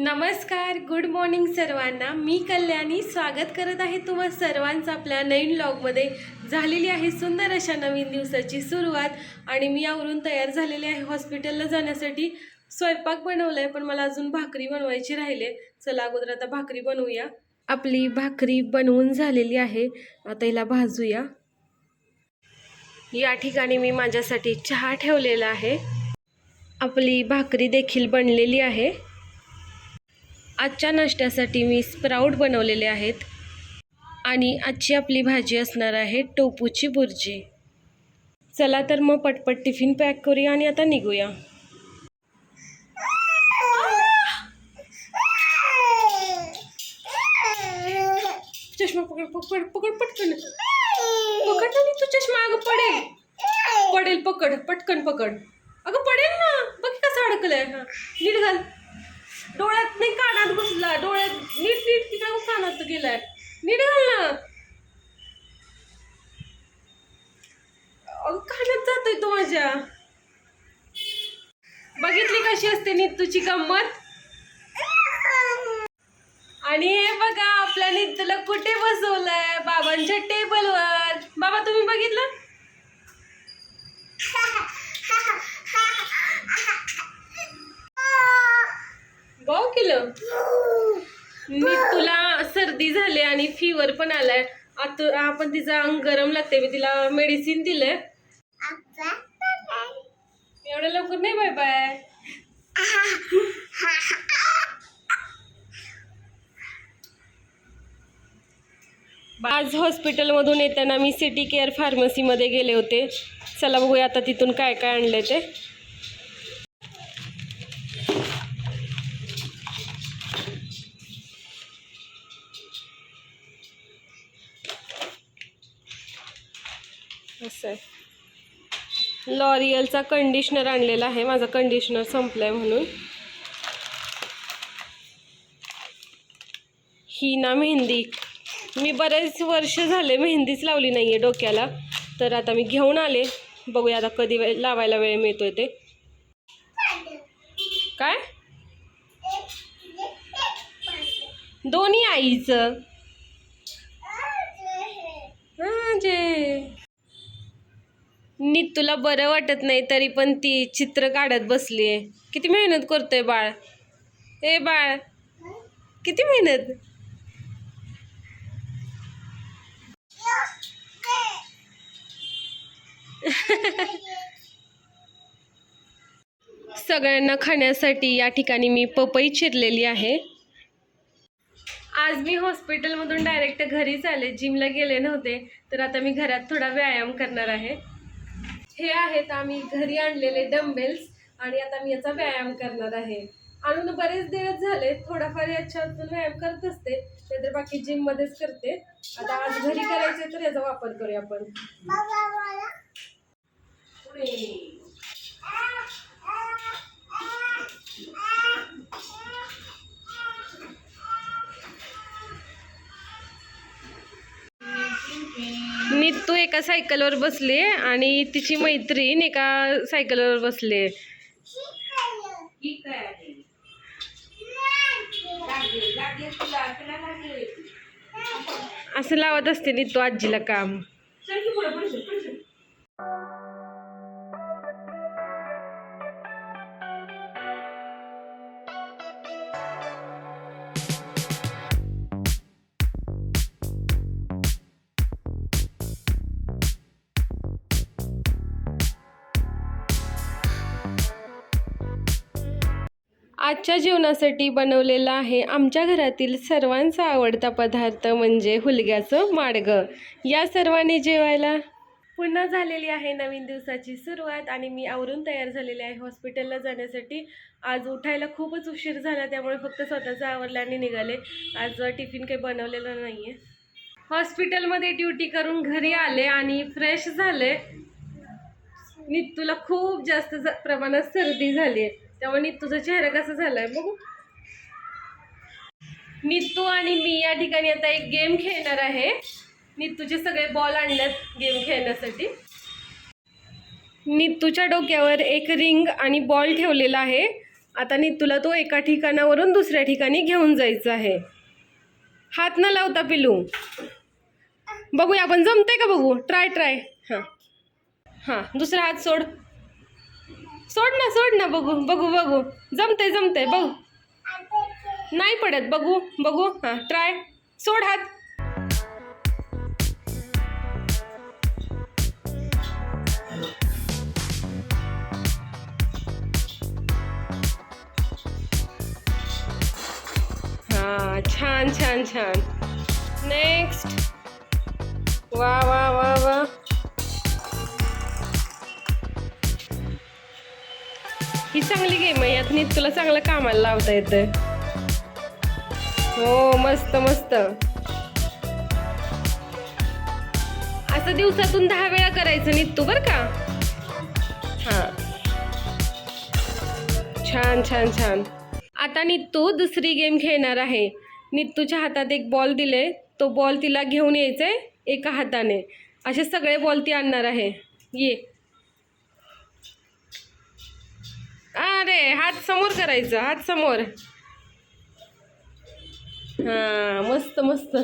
नमस्कार good morning सर्वांना. मी कल्याणी. स्वागत करत आहे तुम्हा सर्वांचं आपल्या नवीन ब्लॉगमध्ये झालेली आहे सुंदर अशा नवीन दिवसाची सुरुवात आणि मी आवरून तयार झालेले आहे हॉस्पिटलला जाण्यासाठी. स्वयंपाक बनवला आहे पण मला अजून भाकरी बनवायची राहिले चला अगोदर आता भाकरी बनवूया. आपली भाकरी बनवून झालेली आहे. आता हिला भाजूया. या ठिकाणी मी माझ्यासाठी चहा ठेवलेला आहे. आपली भाकरी देखील बनलेली आहे. आजच्या नाश्त्यासाठी मी स्प्राऊट बनवलेले आहेत आणि आजची आपली भाजी असणार आहे टोपूची बुर्जी चला तर मग पटपट टिफिन पॅक करूया आणि आता निघूया. चष्मा पकड पकड पकड पटकन. पकड ना तू चष्मा अगं पडेल. पडेल पकड पटकन पकड. अगं पडेल ना. बघ कसं अडकलंय हा. नीट घाल. डोळ्यात नाही कानात घुसला डोळ्यात नीट नीट तिकडे कानात गेलाय. नीट घाल ना? कानात जातोय तो माझ्या. बघितली कशी असते नित्तूची गंमत? आणि हे बघा आपल्या नित्तूला कुठे बसवलंय? बाबांच्या टेबलवर. बाबा तुम्ही बघितलं? गाव केलं. तुला सर्दी झाली आणि फिवर पण आलाय. आता आपण तिचा अंग गरम लागते मी तिला मेडिसिन दिलंय. एवढ्या लवकर नाही बाय बाय आज हॉस्पिटलमधून येताना मी सिटी केअर फार्मसीमध्ये गेले होते. चला बघूया आता तिथून काय काय आणले ते. असं आहे. लॉरियलचा कंडिशनर आणलेला आहे. माझा कंडिशनर संपलाय म्हणून. ही ना मेहंदी. मी बरेच वर्ष झाले मेहंदीच लावली नाही आहे डोक्याला. तर आता मी घेऊन आले. बघूया आता कधी वेळ लावायला वेळ मिळतोय ते. काय? दोन्ही आईचं. हां जे नीत तुला बरं वाटत नाही तरी पण ती चित्र काढत बसली आहे. किती मेहनत करतोय बाळ. ए बाळ किती मेहनत? सगळ्यांना खाण्यासाठी या ठिकाणी मी पपई चिरलेली आहे. आज मी हॉस्पिटलमधून डायरेक्ट घरीच आले. जिमला गेले नव्हते तर आता मी घरात थोडा व्यायाम करणार आहे. हे आहेत आम्ही घरी आणलेले डंबेल्स आणि आता मी याचा व्यायाम करणार आहे. आणून बरेच दिवस झाले थोडाफार याच्यातून व्यायाम करत असते नाहीतर बाकी जिममध्येच करते. आता आज घरी करायचे तर याचा वापर करूया आपण. मी तू एका सायकलवर बसले आणि तिची मैत्रीण एका सायकलवर बसले. असं लावत असते नीतू आजीला काम. आजच्या जेवणासाठी बनवलेला आहे आमच्या घरातील सर्वांचा आवडता पदार्थ म्हणजे हुलग्याचं माडगं. या सर्वांनी जेवायला? पुन्हा झालेली आहे नवीन दिवसाची सुरुवात आणि मी आवरून तयार झालेली आहे हॉस्पिटलला जाण्यासाठी. आज उठायला खूपच उशीर झाला त्यामुळे फक्त स्वतःचं आवरलं आणि निघाले. आज टिफिन काही बनवलेलं नाही आहे हॉस्पिटलमध्ये ड्युटी करून घरी आले आणि फ्रेश झाले. नित्तूला खूप जास्त ज- प्रमाणात सर्दी झाली आहे त्यामुळे नितूचा चेहरा कसा झालाय बघू. नित्तू आणि मी या ठिकाणी आता एक गेम खेळणार आहे. नितूचे सगळे बॉल आणल्यात गेम खेळण्यासाठी. नितूच्या डोक्यावर एक रिंग आणि बॉल ठेवलेला आहे. आता नितूला तो एका ठिकाणावरून दुसऱ्या ठिकाणी घेऊन जायचं आहे. हात न लावता पिलू. बघूया आपण जमते का बघू? Try try. हां. हां दुसरा हात सोड. सोड ना सोड ना बघू बघू बघू. जमते जमते बघू. नाही पडत बघू बघू. हां ट्राय सोड हात. हां छान छान छान. नेक्स्ट वा वा वा वा. ही चांगली गेम आहे. यात नीट तुला चांगलं कामाला लावता येतं हो मस्त मस्त. असं दिवसातून दहा वेळा करायचं नित्तू बर का? हां. छान छान छान. आता नित्तू दुसरी गेम खेळणार आहे. नित्तूच्या हातात एक बॉल दिले तो बॉल तिला घेऊन यायचा आहे एका हाताने. असे सगळे बॉल ती आणणार आहे. ये. अरे हात समोर करायचं हात समोर. हां मस्त मस्त.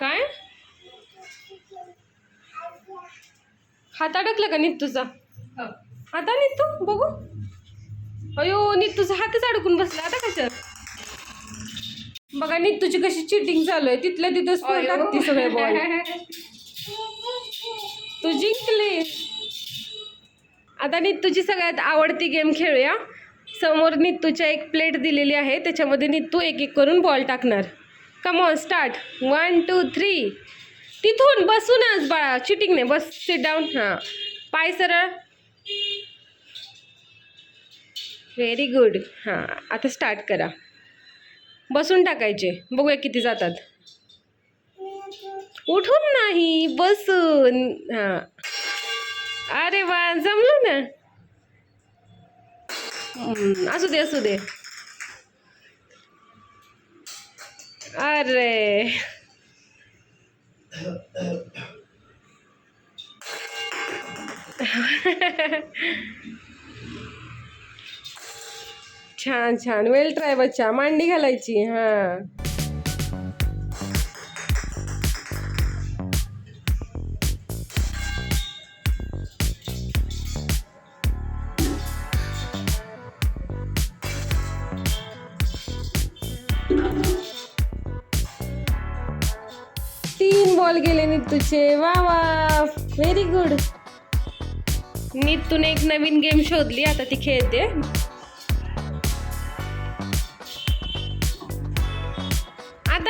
काय? हात अडकला का नित्तूचा आता नित्तू बघू. अयो नित्तूचा हातच अडकून बसला. आता कसं बघा नित्तूची कशी चिटिंग चालू आहे तिथल्या तिथंच तू टाकते सगळे बॉल तू जिंकली. आता नित्तूची सगळ्यात आवडती गेम खेळूया. समोर नित्तूच्या एक प्लेट दिलेली आहे त्याच्यामध्ये नित्तू एक एक करून बॉल टाकणार. Come on start one two three तिथून बसूनच बाळा चिटिंग नाही. बस सिट डाऊन हां. पाय सरळ. व्हेरी गुड हां आता स्टार्ट करा. बसून टाकायचे. बघूया किती जातात. उठून नाही बसून. हां. अरे वा जमलं ना? असू दे असू दे. अरे. छान छान. वेल ट्रायबरच्या मांडी घालायची. हां. तीन बॉल गेले नितूचे. वा वा. व्हेरी गुड नितूने एक नवीन गेम शोधली. आता ती खेळते.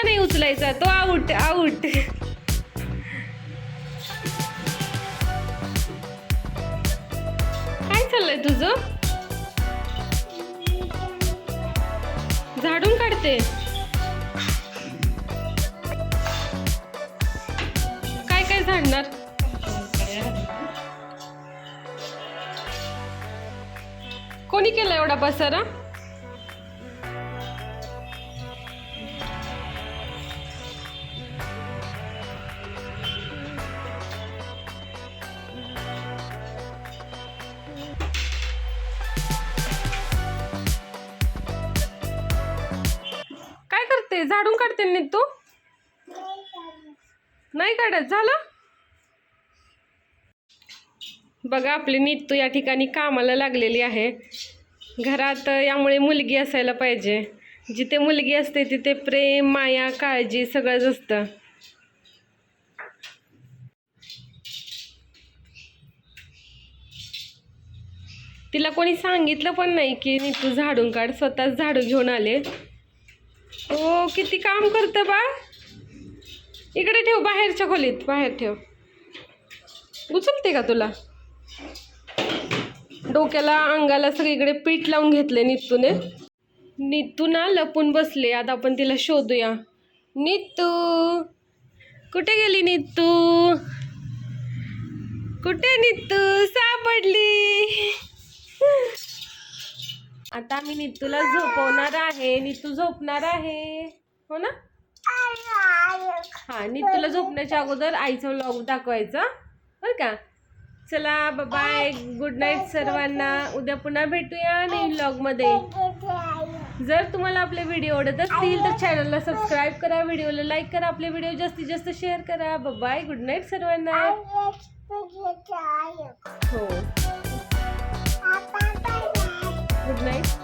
नाही उचलायचा. तो आउट आउट काय चाललंय तुझं? झाडून काढते. काय काय झाडणार? कोणी केला एवढा पसारा? झाडून काढते नी तू. नाही काढत. झालं? बघा आपली नीतू या ठिकाणी कामाला लागलेली आहे. घरात यामुळे मुलगी असायला पाहिजे. जिथे मुलगी असते तिथे प्रेम माया काळजी सगळंच असतं. तिला कोणी सांगितलं पण नाही की नीतू झाडून काढ स्वतःच झाडू घेऊन आले. हो किती काम करतं बा? इकडे ठेव बाहेरच्या खोलीत बाहेर ठेव. उचलते का तुला? डोक्याला अंगाला सगळीकडे पीठ लावून घेतले नितूने. नित्तू ना लपून बसले. आता आपण तिला शोधूया. नितू कुठे गेली नितू? कुठे नितू? सापडली. आता मी नितूला झोपवणार आहे. नितू झोपणार आहे. हो ना? हा नितूला झोपण्याच्या अगोदर आईचा व्लॉग दाखवायचा. बरं का? चला बाय गुड नाईट सर्वांना. उद्या पुन्हा भेटूया नवीन व्लॉगमध्ये जर तुम्हाला आपले व्हिडिओ आवडत असतील तर चॅनलला सबस्क्राईब करा. व्हिडिओला लाईक करा. आपले व्हिडिओ जास्तीत जास्त शेअर करा. बाय गुड नाईट सर्वांना. हो. lovely.